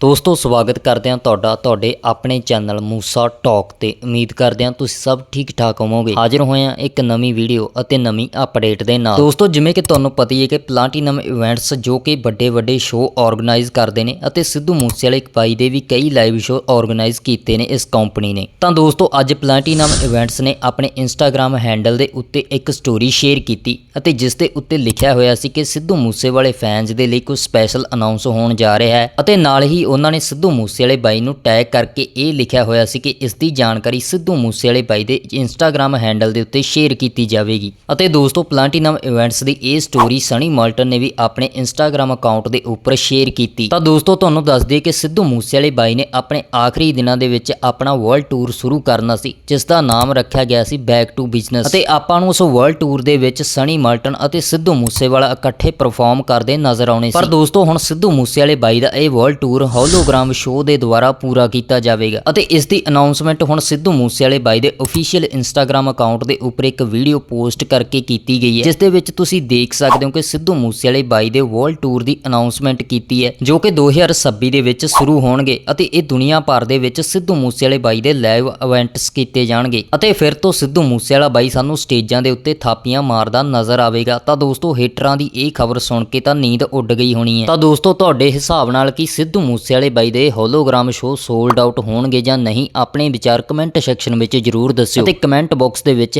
ਦੋਸਤੋ, ਸਵਾਗਤ ਕਰਦੇ ਹਾਂ ਤੁਹਾਡਾ, ਤੁਹਾਡੇ ਆਪਣੇ ਚੈਨਲ ਮੂਸਾ ਟਾਕ ਤੇ ਉਮੀਦ ਕਰਦੇ ਹਾਂ ਤੁਸੀਂ ਸਭ ਠੀਕ ਠਾਕ ਹੋਵੋਗੇ। ਹਾਜ਼ਰ ਹੋਏ ਹਾਂ ਇੱਕ ਨਵੀਂ ਵੀਡੀਓ ਅਤੇ ਨਵੀਂ ਅਪਡੇਟ ਦੇ ਨਾਲ। ਦੋਸਤੋ, ਜਿਵੇਂ ਕਿ ਤੁਹਾਨੂੰ ਪਤਾ ਹੀ ਹੈ ਕਿ ਪਲਾਟੀਨਮ ਇਵੈਂਟਸ ਜੋ ਕਿ ਵੱਡੇ ਵੱਡੇ ਸ਼ੋਅ ਆਰਗੇਨਾਈਜ਼ ਕਰਦੇ ਨੇ ਅਤੇ ਸਿੱਧੂ ਮੂਸੇਵਾਲੇ ਇੱਕ ਬਾਈ ਦੇ ਵੀ ਕਈ ਲਾਈਵ ਸ਼ੋਅ ਆਰਗੇਨਾਈਜ਼ ਕੀਤੇ ਨੇ ਇਸ ਕੰਪਨੀ ਨੇ। ਤਾਂ ਦੋਸਤੋ, ਅੱਜ ਪਲਾਟੀਨਮ ਇਵੈਂਟਸ ਨੇ ਆਪਣੇ ਇੰਸਟਾਗ੍ਰam ਹੈਂਡਲ ਦੇ ਉੱਤੇ ਇੱਕ ਸਟੋਰੀ ਸ਼ੇਅਰ ਕੀਤੀ ਅਤੇ ਜਿਸ ਦੇ ਉੱਤੇ ਲਿਖਿਆ ਹੋਇਆ ਸੀ ਕਿ ਸਿੱਧੂ ਮੂਸੇਵਾਲੇ ਫੈਨਸ ਦੇ ਲਈ ਕੁਝ ਸਪੈਸ਼ਲ ਅਨਾਉਂਸ ਹੋਣ ਜਾ ਰਿਹਾ ਹੈ ਅਤੇ ਨਾਲ ਹੀ ਉਹਨਾਂ ਨੇ ਸਿੱਧੂ ਮੂਸੇਵਾਲੇ ਬਾਈ ਨੂੰ ਟੈਗ ਕਰਕੇ ਇਹ ਲਿਖਿਆ ਹੋਇਆ ਸੀ ਕਿ ਇਸ ਦੀ ਜਾਣਕਾਰੀ ਸਿੱਧੂ ਮੂਸੇਵਾਲੇ ਬਾਈ ਦੇ ਇੰਸਟਾਗ੍ਰam ਹੈਂਡਲ ਦੇ ਉੱਤੇ ਸ਼ੇਅਰ ਕੀਤੀ ਜਾਵੇਗੀ। ਅਤੇ ਦੋਸਤੋ ਪਲਾਟੀਨਮ ਇਵੈਂਟਸ ਦੀ ਇਹ ਸਟੋਰੀ ਸਨੀ ਮਾਲਟਨ ਨੇ ਵੀ ਆਪਣੇ ਇੰਸਟਾਗ੍ਰam ਅਕਾਊਂਟ ਦੇ ਉੱਪਰ ਸ਼ੇਅਰ ਕੀਤੀ। ਤਾਂ ਦੋਸਤੋ, ਤੁਹਾਨੂੰ ਦੱਸ ਦਈਏ ਕਿ ਸਿੱਧੂ ਮੂਸੇਵਾਲੇ ਬਾਈ ਨੇ ਆਪਣੇ ਆਖਰੀ ਦਿਨਾਂ ਦੇ ਵਿੱਚ ਆਪਣਾ ਵਰਲਡ ਟੂਰ ਸ਼ੁਰੂ ਕਰਨਾ ਸੀ, ਜਿਸ ਦਾ ਨਾਮ ਰੱਖਿਆ ਗਿਆ ਸੀ ਬੈਕ ਟੂ ਬਿਜ਼ਨਸ ਅਤੇ ਆਪਾਂ ਨੂੰ ਉਸ ਵਰਲਡ ਟੂਰ ਦੇ ਵਿੱਚ ਸਨੀ ਮਾਲਟਨ ਅਤੇ ਸਿੱਧੂ ਮੂਸੇਵਾਲਾ ਇਕੱਠੇ ਪਰਫਾਰਮ ਕਰਦੇ ਨਜ਼ਰ ਆਉਣੇ ਸੀ। ਪਰ ਦੋਸਤੋ, ਹੁਣ ਸਿੱਧੂ ਮੂਸੇਵਾਲੇ ਬਾਈ ਦਾ ਇਹ ਵਰਲਡ ਟੂਰ ਹੋਲੋਗ੍ਰਾਮ ਸ਼ੋਅ ਦੇ ਦੁਆਰਾ ਪੂਰਾ ਕੀਤਾ ਜਾਵੇਗਾ ਅਤੇ ਇਸ ਦੀ ਅਨਾਉਂਸਮੈਂਟ ਹੁਣ ਸਿੱਧੂ ਮੂਸੇਵਾਲੇ ਬਾਈ ਦੇ ਅਫੀਸ਼ੀਅਲ ਇੰਸਟਾਗ੍ਰam ਅਕਾਊਂਟ ਦੇ ਉੱਪਰ ਇੱਕ ਵੀਡੀਓ ਪੋਸਟ ਕਰਕੇ ਕੀਤੀ ਗਈ ਹੈ ਜਿਸ ਦੇ ਵਿੱਚ ਤੁਸੀਂ ਦੇਖ ਸਕਦੇ ਹੋ ਕਿ ਸਿੱਧੂ ਮੂਸੇਵਾਲੇ ਬਾਈ ਦੇ ਵਰਲਡ ਟੂਰ ਦੀ ਅਨਾਉਂਸਮੈਂਟ ਕੀਤੀ ਹੈ, ਜੋ ਕਿ 2026 ਦੇ ਵਿੱਚ ਸ਼ੁਰੂ ਹੋਣਗੇ ਅਤੇ ਇਹ ਦੁਨੀਆ ਭਰ ਦੇ ਵਿੱਚ ਸਿੱਧੂ ਮੂਸੇਵਾਲੇ ਬਾਈ ਦੇ ਲਾਈਵ ਇਵੈਂਟਸ ਕੀਤੇ ਜਾਣਗੇ ਅਤੇ ਫਿਰ ਤੋਂ ਸਿੱਧੂ ਮੂਸੇਵਾਲਾ ਬਾਈ ਸਾਨੂੰ ਸਟੇਜਾਂ ਦੇ ਉੱਤੇ ਥਾਪੀਆਂ ਮਾਰਦਾ ਨਜ਼ਰ ਆਵੇਗਾ। ਤਾਂ ਦੋਸਤੋ ਹੇਟਰਾਂ ਦੀ ਇਹ ਖਬਰ ਸੁਣ ਕੇ ਤਾਂ ਨੀਂਦ ਉੱਡ ਗਈ ਹੋਣੀ ਹੈ। ਤਾਂ ਦੋਸਤੋ, ਤੁਹਾਡੇ ਹਿਸਾਬ ਨਾਲ ਕੀ ਸਿੱਧੂ ਮੂਸੇ ਵਾਲੇ ਬਾਈ ਦੇ ਹੋਲੋਗ੍ਰਾਮ ਸ਼ੋਅ ਸੋਲਡ ਆਊਟ ਹੋਣਗੇ ਜਾਂ ਨਹੀਂ, ਆਪਣੇ ਵਿਚਾਰ ਕਮੈਂਟ ਸੈਕਸ਼ਨ ਵਿੱਚ ਜਰੂਰ ਦੱਸਿਓ। ਅਤੇ ਕਮੈਂਟ ਬਾਕਸ ਦੇ ਵਿੱਚ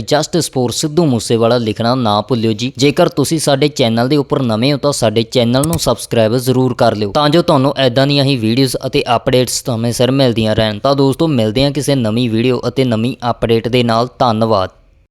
#ਜਸਟਿਸ ਸਿੱਧੂ ਮੂਸੇਵਾਲਾ ਲਿਖਣਾ ਨਾ ਭੁੱਲਿਓ ਜੀ। ਜੇਕਰ ਤੁਸੀਂ ਸਾਡੇ ਚੈਨਲ ਦੇ ਉੱਪਰ ਨਵੇਂ ਹੋ ਤਾਂ ਸਾਡੇ ਚੈਨਲ ਨੂੰ ਸਬਸਕ੍ਰਾਈਬ ਜ਼ਰੂਰ ਕਰ ਲਿਓ। ਤਾਂ ਜੋ ਤੁਹਾਨੂੰ ਐਦਾਂ ਦੀਆਂ ਹੀ ਵੀਡੀਓਜ਼ ਅਤੇ ਅਪਡੇਟਸ ਸਮੇਂ ਸਿਰ ਮਿਲਦੀਆਂ ਰਹਿਣ। ਤਾਂ ਦੋਸਤੋ, ਮਿਲਦੇ ਹਾਂ ਕਿਸੇ ਨਵੀਂ ਵੀਡੀਓ ਅਤੇ ਨਵੀਂ ਅਪਡੇਟ ਦੇ ਨਾਲ। ਧੰਨਵਾਦ।